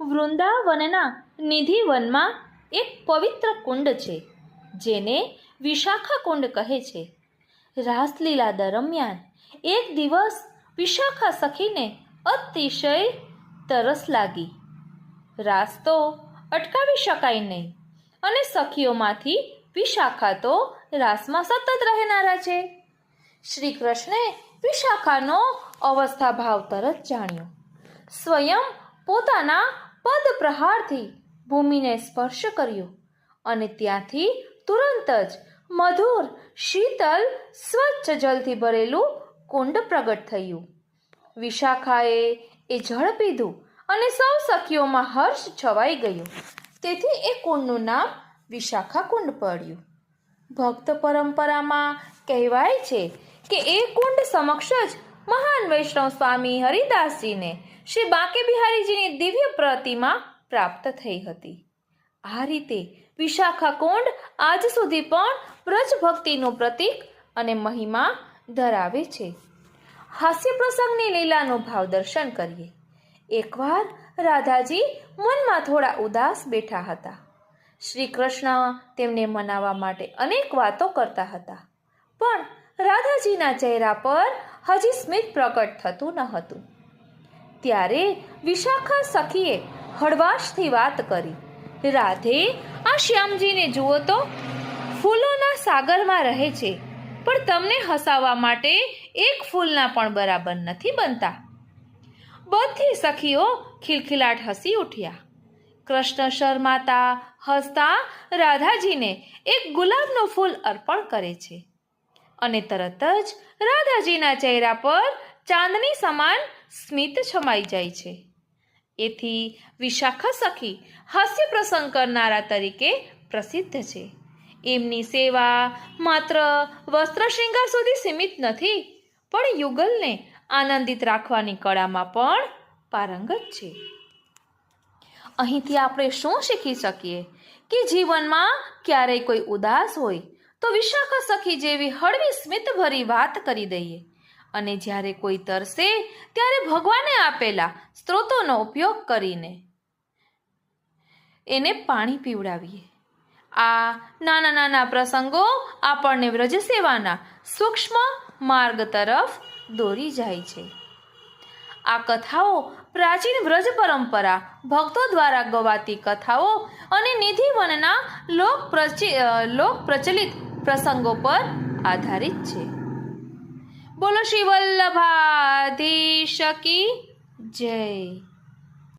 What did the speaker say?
વૃંદાવનના નિધિવનમાં એક પવિત્ર કુંડ છે, જેને વિશાખા કુંડ કહે છે. રાસલીલા દરમિયાન એક દિવસ વિશાખા સખીને અતિશય તરસ લાગી. રાસ તો અટકાવી શકાય નહીં અને સખીઓમાંથી વિશાખા તો રાસમાં સતત રહેનારા છે. શ્રી કૃષ્ણે વિશાખાનો અવસ્થા ભાવ તરત જાણ્યો. સ્વયં પોતાના પદ પ્રહારથી ભૂમિને સ્પર્શ કર્યો અને ત્યાંથી તુરંત જ મધુર, શીતલ, સ્વચ્છ જલથી ભરેલું કુંડ પ્રગટ થયું. વિશાખાએ એ જળ પીધું અને સૌ સખીઓમાં હર્ષ છવાઈ ગયો. તેથી એ કુંડનું નામ વિશાખા કુંડ પડ્યું. ભક્ત પરંપરામાં કહેવાય છે કે એ કુંડ સમક્ષ જ મહાન વૈષ્ણવ સ્વામી હરિદાસજીને શ્રી બાંકે બિહારીજીની દિવ્ય પ્રતિમા પ્રાપ્ત થઈ હતી. આ રીતે વિશાખા કુંડ આજ સુધી પણ વ્રજ ભક્તિનું પ્રતીક અને મહિમા ધરાવે છે. હાસ્ય પ્રસંગની લીલાનો ભાવ દર્શન કરીએ. એકવાર રાધાજી મનમાં થોડા ઉદાસ બેઠા હતા. શ્રી કૃષ્ણ તેમને મનાવવા માટે અનેક વાતો કરતા હતા. પણ રાધાજીના ચહેરા પર હજી સ્મિત પ્રકટ થતું ન હતું. ત્યારે વિશાખા સખીએ હળવાશથી વાત કરી, રાધે, આ શ્યામજીને જુઓ તો. ફૂલોના સાગરમાં રહે છે, પણ તમને હસાવવા માટે એક ફૂલના પણ બરાબર નથી બનતા. બધી સખીઓ ખિલખિલાટ હસી ઉઠ્યા. કૃષ્ણ શર્માતા હસતા રાધાજીને એક ગુલાબનું ફૂલ અર્પણ કરે છે. અને તરત જ રાધાજીના ચહેરા પર ચાંદની સમાન સ્મિત છમાઈ જાય છે. એથી વિશાખા સખી હાસ્ય પ્રસંગ કરનારા તરીકે પ્રસિદ્ધ છે. એમની સેવા માત્ર વસ્ત્ર શૃંગાર સુધી સીમિત નથી, પણ યુગલને આનંદિત રાખવાની કળામાં પણ પારંગત છે. અહીંથી આપણે શું શીખી શકીએ? કે જીવનમાં ક્યારેય કોઈ ઉદાસ હોય તો વિશાખા સખી જેવી હળવી સ્મિતભરી વાત કરી દઈએ. અને જ્યારે કોઈ તરસે, ત્યારે ભગવાને આપેલા સ્ત્રોતોનો ઉપયોગ કરીને એને પાણી પીવડાવીએ. આ નાના નાના પ્રસંગો આપણને વ્રજ સેવાના સૂક્ષ્મ માર્ગ તરફ દોરી જાય છે. આ કથાઓ પ્રાચીન વ્રજ પરંપરા ભક્તો દ્વારા ગવાતી કથાઓ અને નિધિવનના લોક પ્રચિ લોક પ્રચલિત પ્રસંગો પર આધારિત છે. બોલો શ્રી વલ્લભાધીશ કી જય.